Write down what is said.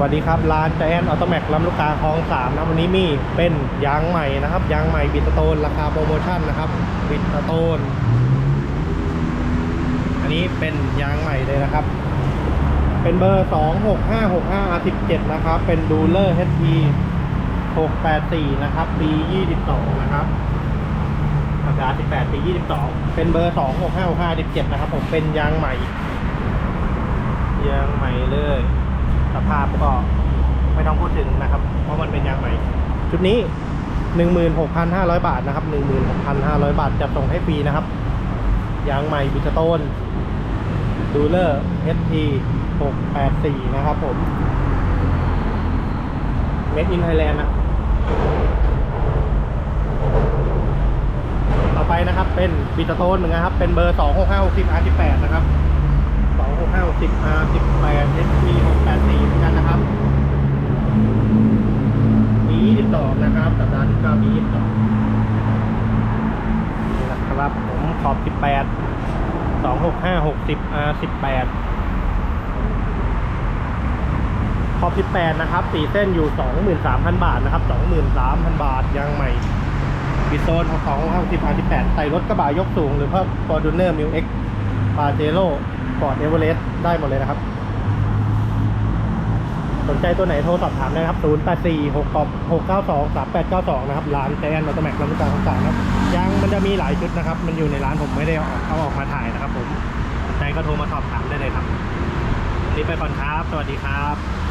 วัสดีครับร้านแจนออโตแม็กลำลูกกาคลองสามนะวันนี้มีเป็นยางใหม่นะครับยางใหม่บิตโตนราคาโปรโมชั่นนะครับบิตโตนอันนี้เป็นยางใหม่เลยนะครับ เป็นเบอร์ 26565 R17 นะครับ เป็นดูเลอร์ HP 684 นะครับปี22 นะครับปากกา18ปี22 เป็นเบอร์ 26565 R17 นะครับ ผมเป็นยางใหม่ ยางใหม่เลย ภาพก็ไม่ต้องพูดถึงนะครับ เพราะมันเป็นยางใหม่ ชุดนี้ 16,500 บาทนะครับ 16,500 บาทจะส่งให้ฟรีนะครับ ยางใหม่บิจโตนดูเลอร์ ST 684 นะครับผม Made in Thailand นะ ต่อไปนะครับเป็นบิตโตนเหมือนกันครับ เป็นเบอร์ 26560 R18 นะครับ 26560 R18 ST 684เหมือนกันนะครับ องนะครับสัปดาห์ที่เก้านี้ยี่สิสองนี่แหละครับผมขอบสิบแปดสองหกห้าหกสิบอาสิบแปดขอบสิบแปดนะครับสี่เส้นอยู่สองหมื่นสามพันบาทนะครับสองหมื่นสามพันบาทยางใหม่บิโซนของสองห้าสิบอาสิบแปดใส่รถกระบะยกสูง หรือเพิ่มฟอร์ดูเนอร์มิวเอ็กซ์ปาเจโร่ฟอร์ดเอเวอเรสต์ได้หมดเลยนะครับ สนใจตัวไหนโทรสอบถามได้นะครับ 0 8 4 6 6 9 2 3 8 9 2 นะครับ ร้านแจนออโตแม็กลำลูกกาของสามนะครับยางมันจะมีหลายชุดนะครับ มันอยู่ในร้านผมไม่ได้เอาอกเอาออกมาถ่ายนะครับผมสนใจก็โทรมาสอบถามได้เลยครับวันนี้ไปก่อนครับ สวัสดีครับ